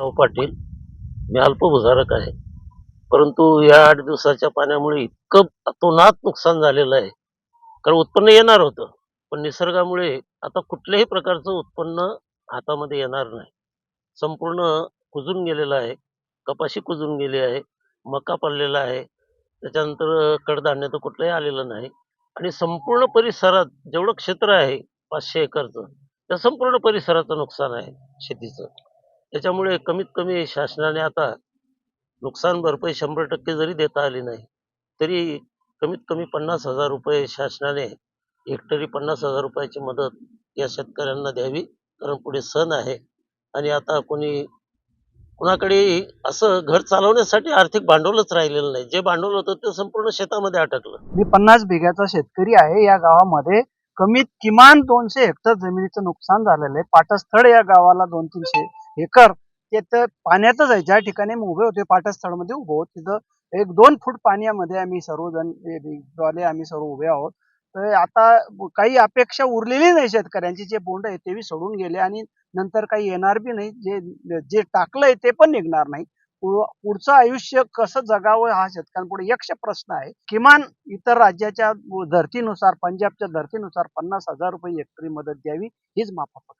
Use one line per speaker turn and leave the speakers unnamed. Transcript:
राव पाटील मी अल्पभूधारक आहे. परंतु या आठ दिवसाच्या पाण्यामुळे इतकं अतोनात नुकसान झालेलं आहे. कारण उत्पन्न येणार होतं पण निसर्गामुळे आता कुठल्याही प्रकारचं उत्पन्न हातामध्ये येणार नाही. संपूर्ण कुजून गेलेलं आहे कपाशी कुजून गेली आहे मका पडलेला आहे. त्याच्यानंतर कडधान्य तर कुठलंही आलेलं नाही. आणि संपूर्ण परिसरात जेवढं क्षेत्र आहे पाचशे एकरचं त्या संपूर्ण परिसराचं नुकसान आहे शेतीचं. त्याच्यामुळे कमीत कमी शासनाने आता नुकसान भरपाई शंभर टक्के जरी देता आली नाही तरी कमीत कमी पन्नास हजार रुपये शासनाने हेक्टरी पन्नास हजार रुपयाची मदत या शेतकऱ्यांना द्यावी. कारण पुढे सण आहे आणि आता कोणी कुणाकडे असं घर चालवण्यासाठी आर्थिक भांडवलच राहिलेलं नाही. जे भांडवल होतं ते संपूर्ण शेतामध्ये अटकलं.
मी पन्नास बिघ्याचा शेतकरी आहे. या गावामध्ये कमीत किमान दोनशे हेक्टर जमिनीचं नुकसान झालेलं आहे. पाटस्थळ या गावाला दोन तीनशे एकर ते तर पाण्यातच आहे. ज्या ठिकाणी मी उभे होते पाठस्थळामध्ये उभो होत तिथं एक दोन फूट पाण्यामध्ये आम्ही सर्वजण ए- वाले आम्ही सर्व उभे आहोत. तर आता काही अपेक्षा उरलेली नाही शेतकऱ्यांची. जे बोंड आहे ते बी सोडून गेले आणि नंतर काही येणार बी नाही. जे जे टाकलंय ते पण निघणार नाही. पुढ- पुढचं आयुष्य कसं जगावं हा शेतकऱ्यांपुढे यक्ष प्रश्न आहे. किमान इतर राज्याच्या धर्तीनुसार पंजाबच्या धर्तीनुसार पन्नास हजार रुपये हेक्टरी मदत द्यावी हीच माफक